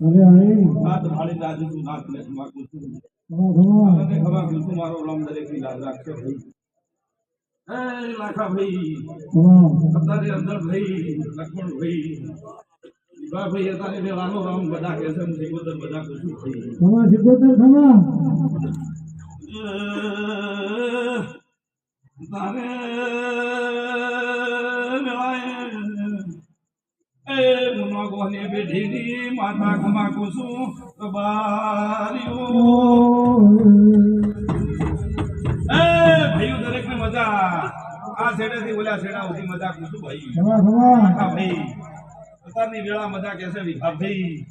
અરે ભાળી રાજુ તું નાથ ને ખમા કુસુમ ખમા ખમા મને ખમા કુસુમ મારો રામ દરેકની લાજ રાખશે ભાઈ લાખા ભાઈ. અત્યારે અંદર ભાઈ લક્ષ્મણ ભાઈ. વિભા ભાઈ અત્યારે રામ બધા કહે છે સિકોદર બધા કુસુમ ભાઈ ખમા સિકોતર ખમા તારે મુનો ગોને બેઠીની માતા ખમા કુસુમ એ ભાઈઓ દરેક ને મજા. આ ઓલા છેડા સુધી મજા કુસુમ ભાઈ. ખમા ખમા ભાઈ અત્યારની વેળા મજા કહેશે વિભા ભાઈ?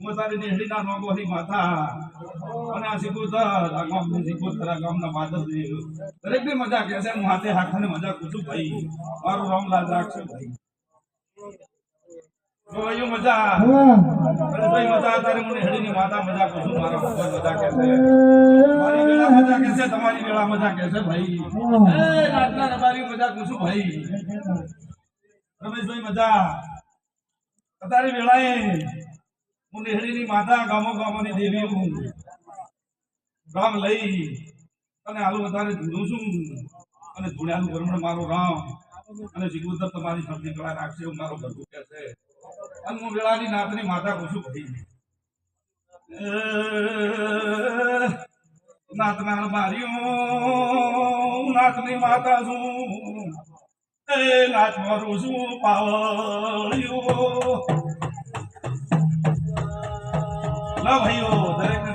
હું તારી નેહડીના નોગોની માથા. અને આ સિકોતર આ ગામની સિકોતર આ ગામના માધવજી દરેકની મજા કેસે હું હાથે હાથાને મજા કુછું ભાઈ. મારું રામલાલ રાખશે ભાઈ. ભાઈઓ મજા. ભાઈ મજા તારે મને હેડીની માતા મજા મારા ભગવાન મજા કહેશે મારી વેળા મજા કહેશે તમારી વેળા મજા કહેશે ભાઈ. એ રાતના રબારી મજા કુછું ભાઈ. રમેશભાઈ મજા. અત્યારે વેળાએ હું નેહડીની માતા ગામો ગામોની દેવી હું રામ લઈ અને આલુ બધાને ધૂણું છું અને ધૂણ્યાનું ભરમણ મારો રામ. અને જીગુદર તમારી શબ્દ કળા રાખશે હું મારો ભરતું કે છે અને હું વેળાની નાતની માતા કહું ભરી એ, નાતના માર્યો નાતની માતા છું. એ નાચ મારું છું પાવળિયો. ભાઈઓ દરેક